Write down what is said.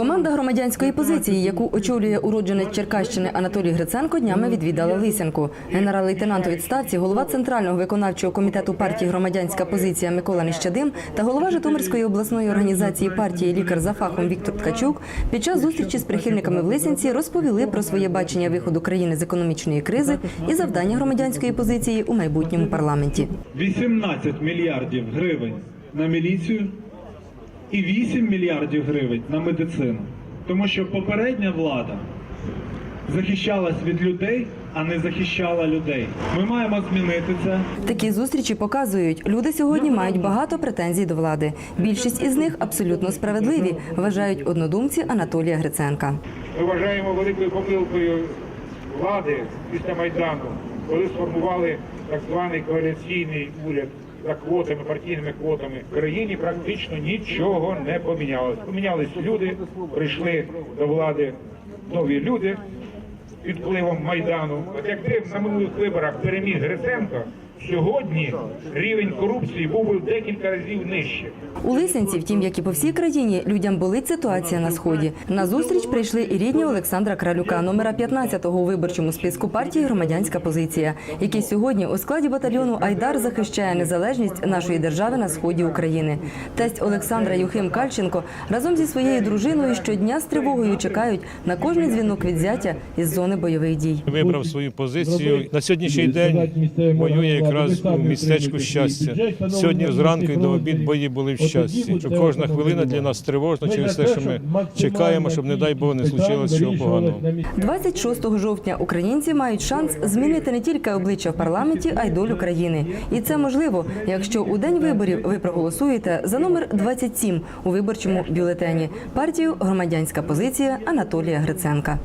Команда громадянської позиції, яку очолює уродженець Черкащини Анатолій Гриценко, днями відвідала Лисянку. Генерал-лейтенант у відставці, голова центрального виконавчого комітету партії Громадянська позиція Микола Нещадим та голова Житомирської обласної організації партії Лікар за фахом Віктор Ткачук під час зустрічі з прихильниками в Лисянці розповіли про своє бачення виходу країни з економічної кризи і завдання громадянської позиції у майбутньому парламенті. 18 мільярдів гривень на міліцію і 8 мільярдів гривень на медицину. Тому що попередня влада захищалась від людей, а не захищала людей. Ми маємо змінити це. Такі зустрічі показують, люди сьогодні мають багато претензій до влади. Більшість із них абсолютно справедливі, вважають однодумці Анатолія Гриценка. Ми вважаємо великою помилкою влади після Майдану, коли сформували так званий коаліційний уряд за квотами, партійними квотами. В країні практично нічого не помінялось. Помінялись люди, прийшли до влади нові люди під впливом Майдану. От якби на минулих виборах переміг Гриценко, сьогодні рівень корупції був би в декілька разів нижче. У Лисянці, втім, як і по всій країні, людям болить ситуація на сході. На зустріч прийшли і рідні Олександра Кралюка, номера 15-го у виборчому списку партії Громадянська позиція, який сьогодні у складі батальйону Айдар захищає незалежність нашої держави на сході України. Тесть Олександра Юхим Кальченко разом зі своєю дружиною щодня з тривогою чекають на кожний дзвінок від зятя із зони бойових дій. Вибрав свою позицію. На сьогоднішній день воює якраз у містечку щастя. Сьогодні зранку і до обід бої були в щасті. Що кожна хвилина для нас тривожна через те, що ми чекаємо, щоб, не дай Бог, не случилось чого поганого. 26 жовтня українці мають шанс змінити не тільки обличчя в парламенті, а й долю країни. І це можливо, якщо у день виборів ви проголосуєте за номер 27 у виборчому бюлетені партію Громадянська позиція Анатолія Гриценка.